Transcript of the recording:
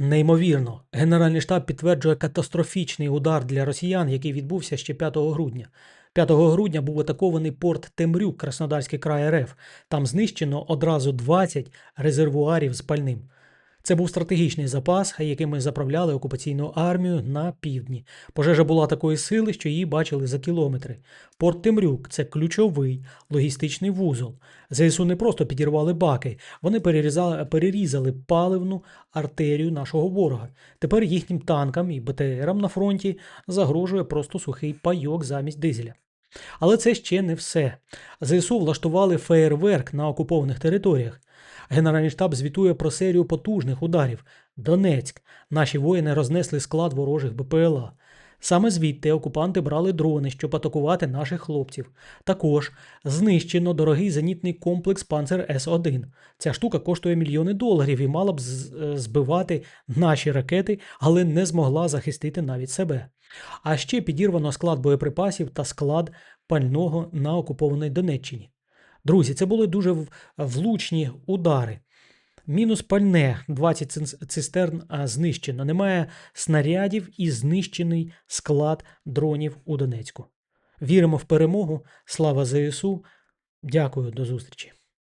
Неймовірно, Генеральний штаб підтверджує катастрофічний удар для росіян, який відбувся ще 5 грудня. 5 грудня був атакований порт Темрюк, Краснодарський край РФ. Там знищено одразу 20 резервуарів з пальним. Це був стратегічний запас, яким ми заправляли окупаційну армію на півдні. Пожежа була такої сили, що її бачили за кілометри. Порт Темрюк це ключовий логістичний вузол. ЗСУ не просто підірвали баки, вони перерізали, перерізали паливну артерію нашого ворога. Тепер їхнім танкам і БТРам на фронті загрожує просто сухий пайок замість дизеля. Але це ще не все. ЗСУ влаштували феєрверк на окупованих територіях. Генеральний штаб звітує про серію потужних ударів. Донецьк. Наші воїни рознесли склад ворожих БПЛА. Саме звідти окупанти брали дрони, щоб атакувати наших хлопців. Також знищено дорогий зенітний комплекс Панцер С-1. Ця штука коштує мільйони доларів і мала б е, збивати наші ракети, але не змогла захистити навіть себе. А ще підірвано склад боєприпасів та склад пального на окупованій Донеччині. Друзі, це були дуже влучні удари. Мінус пальне 20 цин- цистерн знищено. Немає снарядів і знищений склад дронів у Донецьку. Віримо в перемогу. Слава ЗСУ. Дякую, до зустрічі.